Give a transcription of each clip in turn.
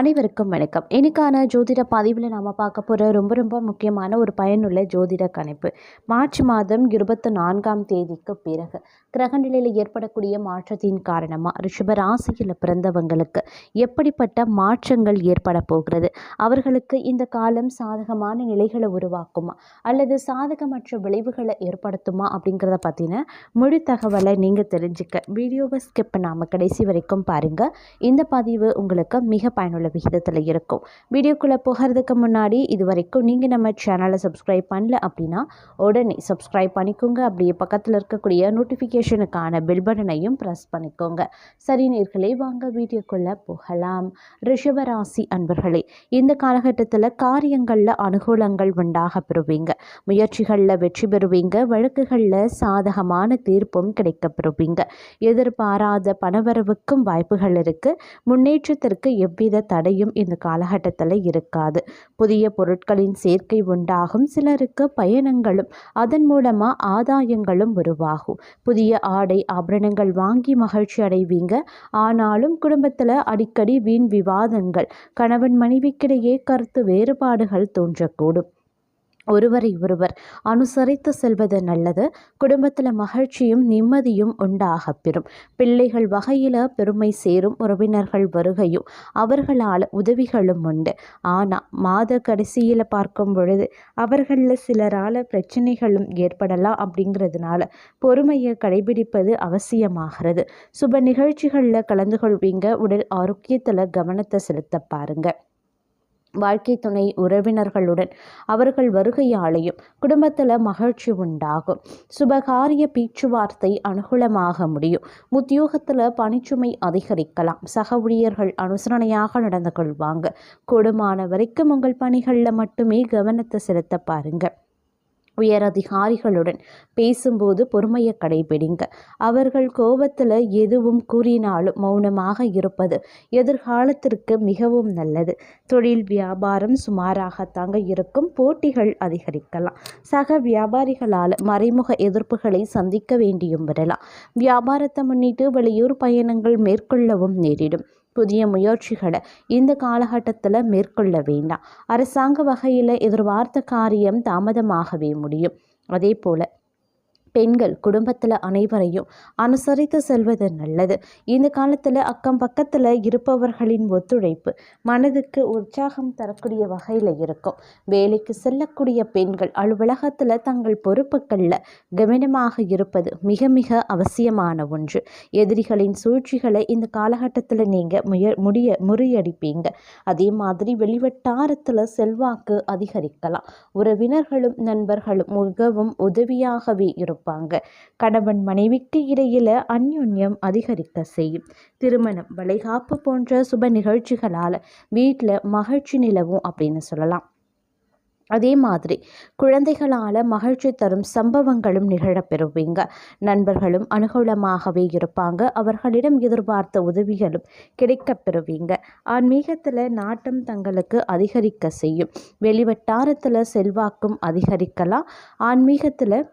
அனைவருக்கும் வணக்கம். இன்னைக்கான ஜோதிட பதிவில் நாம் பார்க்க போகிற ரொம்ப ரொம்ப முக்கியமான ஒரு பயனுள்ள ஜோதிட கணிப்பு. மார்ச் மாதம் இருபத்தி நான்காம் தேதிக்கு பிறகு கிரகநிலையில் ஏற்படக்கூடிய மாற்றத்தின் காரணமாக ரிஷபராசியில் பிறந்தவங்களுக்கு எப்படிப்பட்ட மாற்றங்கள் ஏற்பட போகிறது? அவர்களுக்கு இந்த காலம் சாதகமான நிலைகளை உருவாக்குமா? அல்லது சாதகமற்ற விளைவுகளை ஏற்படுத்துமா? அப்படிங்கிறத பற்றின முழு தகவலை நீங்கள் தெரிஞ்சுக்க. வீடியோவை ஸ்கிப் நாம் கடைசி வரைக்கும் பாருங்கள் இந்த பதிவு உங்களுக்கு மிக பயனுள்ள விகிதத்தில் இருக்கும். வீடியோக்குள்ளே போகிறதுக்கு முன்னாடி இது வரைக்கும் நீங்கள் நம்ம சேனலை சப்ஸ்கிரைப் பண்ணல அப்படின்னா உடனே சப்ஸ்கிரைப் பண்ணிக்கோங்க. அப்படியே பக்கத்தில் இருக்கக்கூடிய நோட்டிஃபிகேஷனுக்கான பெல் பட்டனையும் ப்ரெஸ் பண்ணிக்கோங்க. சரி நேர்களே வாங்க வீடியோக்குள்ளே போகலாம். ரிஷபராசி அன்பர்களே இந்த காலகட்டத்தில் காரியங்களில் அனுகூலங்கள் உண்டாக பெறுவீங்க. முயற்சிகளில் வெற்றி பெறுவீங்க. வழக்குகளில் சாதகமான தீர்ப்பும் கிடைக்க பெறுவீங்க. எதிர்பாராத பணவரவுக்கும் வாய்ப்புகள் இருக்குது முன்னேற்றத்திற்கு எவ்வித தடையும் இந்த காலகட்டத்தில் இருக்காது. புதிய பொருட்களின் சேர்க்கை உண்டாகும். சிலருக்கு பயணங்களும் அதன் மூலமாக ஆதாயங்களும் உருவாகும். புதிய ஆடை ஆபரணங்கள் வாங்கி மகிழ்ச்சி அடைவீங்க. ஆனாலும் குடும்பத்தில் அடிக்கடி வீண் விவாதங்கள் கணவன் மனைவிக்கிடையே கருத்து வேறுபாடுகள் தோன்றக்கூடும். ஒருவரை ஒருவர் அனுசரித்து செல்வது நல்லது. குடும்பத்தில் மகிழ்ச்சியும் நிம்மதியும் உண்டாக பெறும் பிள்ளைகள் வகையில் பெருமை சேரும் உறவினர்கள் வருகையும் அவர்களால் உதவிகளும் உண்டு. ஆனால் மாத கடைசியில் பார்க்கும் பொழுது அவர்களில் சிலரால் பிரச்சனைகளும் ஏற்படலாம் அப்படிங்கிறதுனால பொறுமையை கடைபிடிப்பது அவசியமாகிறது. சுப நிகழ்ச்சிகளில் கலந்து கொள்வீங்க உடல் ஆரோக்கியத்தில் கவனத்தை செலுத்த பாருங்கள் வாழ்க்கை துணை உறவினர்களுடன் அவர்கள் வருகையாலையும் குடும்பத்தில் மகிழ்ச்சி உண்டாகும். சுபகாரிய பேச்சுவார்த்தை அனுகூலமாக முடியும். உத்தியோகத்தில் பணிச்சுமை அதிகரிக்கலாம். சக ஊழியர்கள் அனுசரணையாக நடந்து கொள்வாங்க. கூடுமான வரைக்கும் உங்கள் பணிகளில் மட்டுமே கவனத்தை செலுத்த பாருங்கள் உயர் அதிகாரிகளுடன் பேசும்போது பொறுமையை கடைபிடிங்க அவர்கள் கோபத்தில் எதுவும் கூறினாலும் மௌனமாக இருப்பது எதிர்காலத்திற்கு மிகவும் நல்லது. தொழில் வியாபாரம் சுமாராகத்தாங்க இருக்கும். போட்டிகள் அதிகரிக்கலாம். சக வியாபாரிகளால் மறைமுக எதிர்ப்புகளை சந்திக்க வேண்டியும் வரலாம் வியாபாரத்தை முன்னிட்டு வெளியூர் பயணங்கள் மேற்கொள்ளவும் நேரிடும். புதிய முயற்சிகளை இந்த காலகட்டத்தில் மேற்கொள்ள வேண்டாம். அரசாங்க வகையில் எதிர்பார்த்த காரியம் தாமதமாகவே முடியும். அதே போல் பெண்கள் குடும்பத்தில் அனைவரையும் அனுசரித்து செல்வது நல்லது. இந்த காலத்தில் அக்கம் பக்கத்தில் இருப்பவர்களின் ஒத்துழைப்பு மனதுக்கு உற்சாகம் தரக்கூடிய வகையில் இருக்கும். வேலைக்கு செல்லக்கூடிய பெண்கள் அலுவலகத்தில் தங்கள் பொறுப்புகளில் கவனமாக இருப்பது மிக மிக அவசியமான ஒன்று. எதிரிகளின் சூழ்ச்சிகளை இந்த காலகட்டத்தில் நீங்கள் முய முடிய முறியடிப்பீங்க. அதே மாதிரி வெளிவட்டாரத்தில் செல்வாக்கு அதிகரிக்கலாம். உறவினர்களும் நண்பர்களும் மிகவும் உதவியாகவே இருக்கும். இருப்பாங்க கணவன் மனைவிக்கு இடையில அந்யோன்யம் அதிகரிக்க செய்யும். திருமணம் வளைகாப்பு போன்ற சுப நிகழ்ச்சிகளால் வீட்டில் மகிழ்ச்சி நிலவும் அப்படின்னு சொல்லலாம். அதே மாதிரி குழந்தைகளால் மகிழ்ச்சி தரும் சம்பவங்களும் நிகழப்பெறுவீங்க. நண்பர்களும் அனுகூலமாகவே இருப்பாங்க. அவர்களிடம் எதிர்பார்த்த உதவிகளும் கிடைக்கப்பெறுவீங்க. ஆன்மீகத்தில் நாட்டம் தங்களுக்கு அதிகரிக்க செய்யும். வெளிவட்டாரத்தில் செல்வாக்கும் அதிகரிக்கலாம். ஆன்மீகத்தில்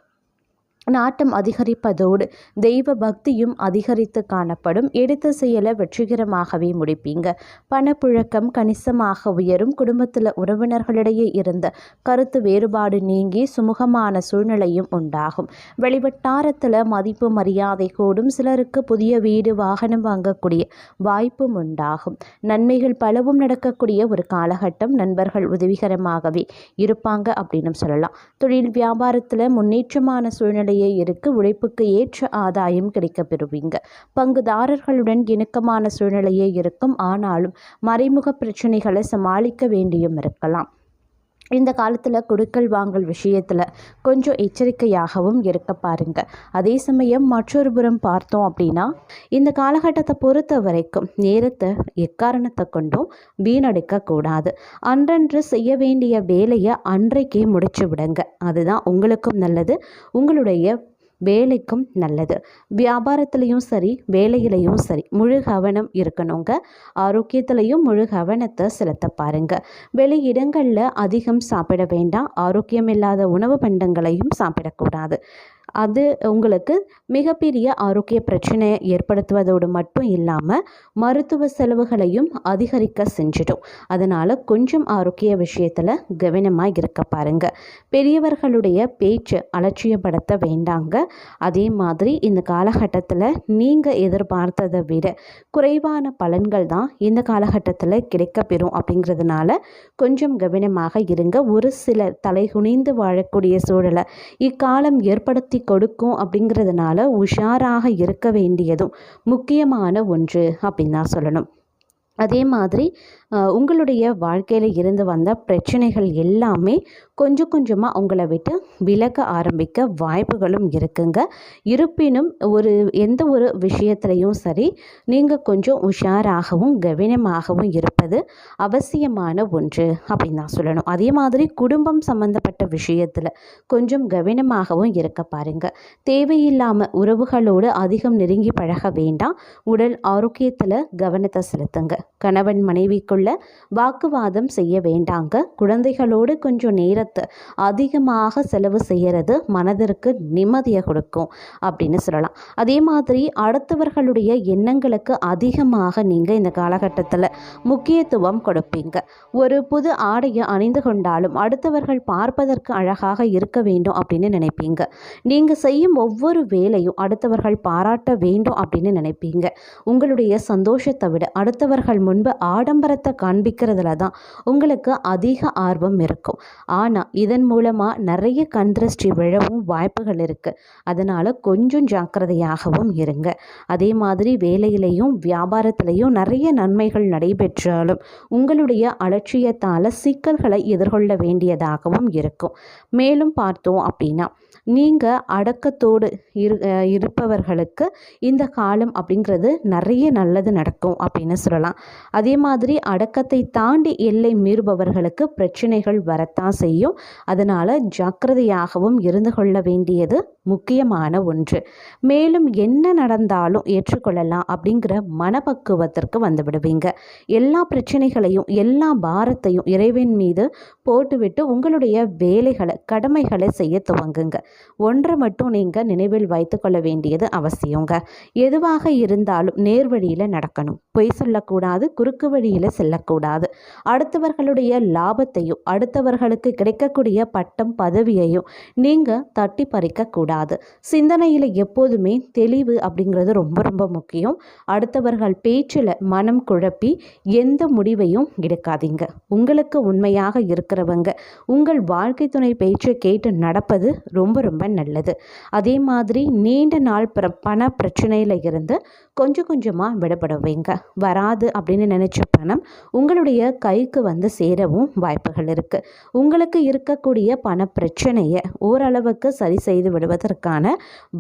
நாட்டம் அதிகரிப்பதோடு தெய்வ பக்தியும் அதிகரித்து காணப்படும். எடுத்த செயலை வெற்றிகரமாகவே முடிப்பீங்க. பணப்புழக்கம் கணிசமாக உயரும். குடும்பத்தில் உறவினர்களிடையே இருந்த கருத்து வேறுபாடு நீங்கி சுமூகமான சூழ்நிலையும் உண்டாகும். வெளிவட்டாரத்தில் மதிப்பு மரியாதை கூடும். சிலருக்கு புதிய வீடு வாகனம் வாங்கக்கூடிய வாய்ப்பும் உண்டாகும். நன்மைகள் பலவும் நடக்கக்கூடிய ஒரு காலகட்டம். நண்பர்கள் உதவிகரமாகவே இருப்பாங்க அப்படின்னு சொல்லலாம். தொழில் வியாபாரத்தில் முன்னேற்றமான சூழ்நிலை இருக்கு உழைப்புக்கு ஏற்ற ஆதாயம் கிடைக்க பெறுவீங்க பங்குதாரர்களுடன் இணக்கமான சூழ்நிலையே இருக்கும். ஆனாலும் மறைமுக பிரச்சனைகளை சமாளிக்க வேண்டியும் இருக்கலாம். இந்த காலத்தில் கொடுக்கல் வாங்கல் விஷயத்தில் கொஞ்சம் எச்சரிக்கையாகவும் இருக்க பாருங்க. அதே சமயம் மற்றொரு புறம் பார்த்தோம் அப்படின்னா இந்த காலகட்டத்தை பொறுத்த வரைக்கும் நேரத்தை எக்காரணத்தை கொண்டும் வீணடிக்கக்கூடாது அன்றன்று செய்ய வேண்டிய வேலையை அன்றைக்கே முடிச்சு விடுங்க. அதுதான் உங்களுக்கும் நல்லது. உங்களுடைய வேலைக்கும் நல்லது. வியாபாரத்துலேயும் சரி வேலையிலையும் சரி முழு கவனம் இருக்கணுங்க. ஆரோக்கியத்துலேயும் முழு கவனத்தை செலுத்த பாருங்க. வெளி இடங்களில் அதிகம் சாப்பிட வேண்டாம். ஆரோக்கியம் இல்லாத உணவு பண்டங்களையும் சாப்பிடக்கூடாது. அது உங்களுக்கு மிகப்பெரிய ஆரோக்கிய பிரச்சனையை ஏற்படுத்துவதோடு மட்டும் இல்லாமல் மருத்துவ செலவுகளையும் அதிகரிக்க செஞ்சிடும். அதனால் கொஞ்சம் ஆரோக்கிய விஷயத்தில் கவனமாக இருக்க பாருங்கள் பெரியவர்களுடைய பேச்சு அலட்சியப்படுத்த வேண்டாங்க. அதே மாதிரி இந்த காலகட்டத்தில் நீங்கள் எதிர்பார்த்ததை விட குறைவான பலன்கள் தான் இந்த காலகட்டத்தில் கிடைக்கப்பெறும் அப்படிங்கிறதுனால கொஞ்சம் கவனமாக இருங்க. ஒரு சிலர் தலைகுனிந்து வாழக்கூடிய சூழலை இக்காலம் ஏற்படுத்தி கொடுக்கும் அப்படிங்கிறதுனால உஷாராக இருக்க வேண்டியதும் முக்கியமான ஒன்று அப்படின்னு தான் சொல்லணும். அதே மாதிரி உங்களுடைய வாழ்க்கையில் இருந்து வந்த பிரச்சனைகள் எல்லாமே கொஞ்சம் கொஞ்சமாக உங்களை விட்டு விலக ஆரம்பிக்க வாய்ப்புகளும் இருக்குங்க. இருப்பினும் ஒரு எந்த ஒரு விஷயத்துலையும் சரி நீங்கள் கொஞ்சம் உஷாராகவும் கவனமாகவும் இருப்பது அவசியமான ஒன்று அப்படின்னு நான் சொல்லணும். அதே மாதிரி குடும்பம் சம்மந்தப்பட்ட விஷயத்தில் கொஞ்சம் கவனமாகவும் இருக்க பாருங்க. தேவையில்லாமல் உறவுகளோடு அதிகம் நெருங்கி பழக வேண்டாம். உடல் ஆரோக்கியத்தில் கவனத்தை செலுத்துங்க. கணவன் மனைவிக்குள்ள வாக்குவாதம் செய்ய வேண்டாங்க. குழந்தைகளோடு கொஞ்சம் நேரத்தை அதிகமாக செலவு செய்கிறது மனதிற்கு நிம்மதியை கொடுக்கும் அப்படின்னு சொல்லலாம். அதே மாதிரி அடுத்தவர்களுடைய எண்ணங்களுக்கு அதிகமாக நீங்கள் இந்த காலகட்டத்தில் முக்கியத்துவம் கொடுப்பீங்க. ஒரு புது ஆடையை அணிந்து கொண்டாலும் அடுத்தவர்கள் பார்ப்பதற்கு அழகாக இருக்க வேண்டும் அப்படின்னு நினைப்பீங்க. நீங்கள் செய்யும் ஒவ்வொரு வேலையும் அடுத்தவர்கள் பாராட்ட வேண்டும் அப்படின்னு நினைப்பீங்க. உங்களுடைய சந்தோஷத்தை விட அடுத்தவர்கள் முன்பு ஆடம்பரத்தை காண்பிக்கிறதுல தான் உங்களுக்கு அதிக ஆர்வம் இருக்கும். ஆனால் இதன் மூலமாக நிறைய கண் திருஷ்டி விழவும் வாய்ப்புகள் இருக்குது அதனால் கொஞ்சம் ஜாக்கிரதையாகவும் இருங்க. அதே மாதிரி வேலையிலையும் வியாபாரத்திலையும் நிறைய நன்மைகள் நடைபெற்றாலும் உங்களுடைய அலட்சியத்தால் சிக்கல்களை எதிர்கொள்ள வேண்டியதாகவும் இருக்கும். மேலும் பார்த்தோம் அப்படின்னா நீங்கள் அடக்கத்தோடு இரு இருப்பவர்களுக்கு இந்த காலம் அப்படிங்கிறது நிறைய நல்லது நடக்கும் அப்படின்னு சொல்லலாம். அதே மாதிரி அடக்கத்தை தாண்டி எல்லை மீறுபவர்களுக்கு பிரச்சனைகள் வரத்தான் செய்யும். அதனால் ஜாக்கிரதையாகவும் இருந்து கொள்ள வேண்டியது முக்கியமான ஒன்று. மேலும் என்ன நடந்தாலும் ஏற்றுக்கொள்ளலாம் அப்படிங்கிற மனப்பக்குவத்திற்கு வந்து விடுவீங்க. எல்லா பிரச்சனைகளையும் எல்லா பாரத்தையும் இறைவன் மீது போட்டுவிட்டு உங்களுடைய வேலைகளை கடமைகளை செய்ய துவங்குங்க. ஒன்றை மட்டும் நீங்கள் நினைவில் வைத்துக்கொள்ள வேண்டியது அவசியங்க. எதுவாக இருந்தாலும் நேர்வழியில் நடக்கணும். பொய் சொல்லக்கூடாது குறுக்கு வழியில் செல்லக்கூடாது. அடுத்தவர்களுடைய லாபத்தையும் அடுத்தவர்களுக்கு கிடைக்கக்கூடிய பட்டம் பதவியையும் நீங்கள் தட்டி பறிக்கக்கூடாது. சிந்தனையில் எப்போதுமே தெளிவு அப்படிங்கிறது ரொம்ப ரொம்ப முக்கியம். அடுத்தவர்கள் பேச்சில் மனம் குழப்பி எந்த முடிவையும் எடுக்காதீங்க. உங்களுக்கு உண்மையாக இருக்கிறவங்க உங்கள் வாழ்க்கை துணை பேச்சை கேட்டு நடப்பது ரொம்ப ரொம்ப நல்லது. அதே மாதிரி நீண்ட நாள் பிர பண பிரச்சனையில் இருந்து கொஞ்சம் கொஞ்சமாக விடப்படுவீங்க வராது அப்படி அப்படின்னு நினச்ச பணம் உங்களுடைய கைக்கு வந்து சேரவும் வாய்ப்புகள் இருக்குது உங்களுக்கு இருக்கக்கூடிய பண பிரச்சனையை ஓரளவுக்கு சரி செய்து விடுவதற்கான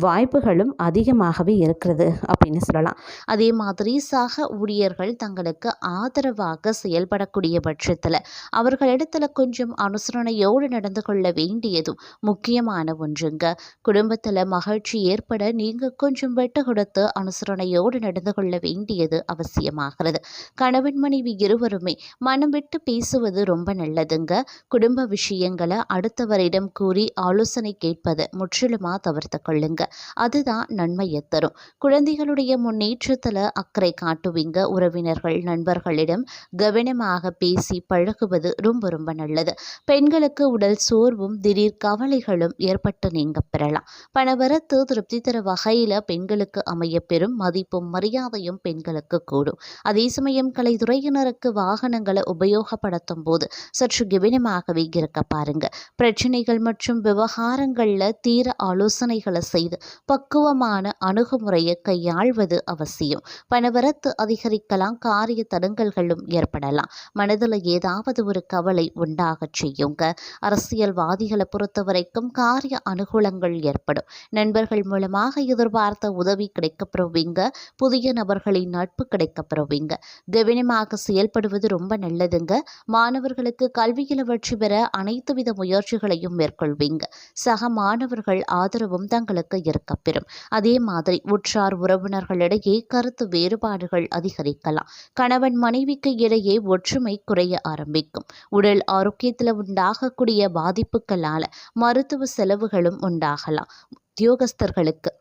வாய்ப்புகளும் அதிகமாகவே இருக்கிறது அப்படின்னு சொல்லலாம். அதே மாதிரி சக ஊழியர்கள் தங்களுக்கு ஆதரவாக செயல்படக்கூடிய பட்சத்தில் அவர்களிடத்தில் கொஞ்சம் அனுசரணையோடு நடந்து கொள்ள வேண்டியதும் முக்கியமான ஒன்றுங்க. குடும்பத்தில் மகிழ்ச்சி ஏற்பட நீங்கள் கொஞ்சம் வெட்டு கொடுத்து அனுசரணையோடு நடந்து கொள்ள வேண்டியது அவசியமாகிறது. கணவன் மனைவி இருவருமே மனம் விட்டு பேசுவது ரொம்ப நல்லதுங்க. குடும்ப விஷயங்களை அடுத்தவரிடம் கூறி ஆலோசனை கேட்பதை முற்றிலுமாக தவிர்த்து கொள்ளுங்க. அதுதான் நன்மையை தரும். குழந்தைகளுடைய முன்னேற்றத்தில் அக்கறை காட்டுவீங்க. உறவினர்கள் நண்பர்களிடம் கவனமாக பேசி பழகுவது ரொம்ப ரொம்ப நல்லது. பெண்களுக்கு உடல் சோர்வும் திடீர் கவலைகளும் ஏற்பட்டு நீங்க பெறலாம். பணவரத்து திருப்தி தர வகையில் பெண்களுக்கு அமைய பெறும் மதிப்பும் மரியாதையும் பெண்களுக்கு கூடும். அதே சமயம் கலைத்துறையினருக்கு வாகனங்களை உபயோகப்படுத்தும் போது சற்று கவனமாகவே இருக்க பாருங்க. பிரச்சனைகள் மற்றும் விவகாரங்களில் தீர ஆலோசனைகளை செய்து பக்குவமான அணுகுமுறையை கையாள்வது அவசியம். பணவரத்து அதிகரிக்கலாம் காரிய தடங்கல்களும் ஏற்படலாம். மனதில் ஏதாவது ஒரு கவலை உண்டாகச் செய்யுங்க. அரசியல்வாதிகளை பொறுத்த வரைக்கும் காரிய அனுகூலங்கள் ஏற்படும். நண்பர்கள் மூலமாக எதிர்பார்த்த உதவி கிடைக்கப்பெறுவீங்க புதிய நபர்களின் நட்பு கிடைக்கப்பெறுவீங்க கவனமாக செயல்படுவது ரொம்ப நல்லதுங்க. மாணவர்களுக்கு கல்வியில் வெற்றி பெற அனைத்து வித முயற்சிகளையும் மேற்கொள்வீங்க. சக மாணவர்கள் ஆதரவும் தங்களுக்கு இருக்கப்பெறும் அதே மாதிரி உற்றார் உறவினர்களிடையே கருத்து வேறுபாடுகள் அதிகரிக்கலாம். கணவன் மனைவிக்கு இடையே ஒற்றுமை குறைய ஆரம்பிக்கும். உடல் ஆரோக்கியத்தில் உண்டாகக்கூடிய பாதிப்புகளால் மருத்துவ செலவுகளும் உண்டாகலாம். உத்தியோகஸ்தர்களுக்கு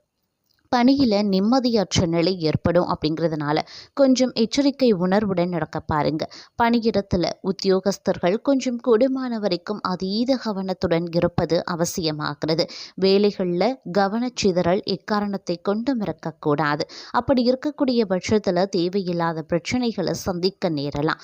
பணியில் நிம்மதியற்ற நிலை ஏற்படும் அப்படிங்கிறதுனால கொஞ்சம் எச்சரிக்கை உணர்வுடன் நடக்க பாருங்க. பணியிடத்தில் உத்தியோகஸ்தர்கள் கொஞ்சம் கூடுமான வரைக்கும் அதீத கவனத்துடன் இருப்பது அவசியமாகிறது. வேலைகளில் கவனச்சிதறல் எக்காரணத்தை கொண்டும் இருக்கக்கூடாது அப்படி இருக்கக்கூடிய பட்சத்தில் தேவையில்லாத பிரச்சனைகளை சந்திக்க நேரலாம்.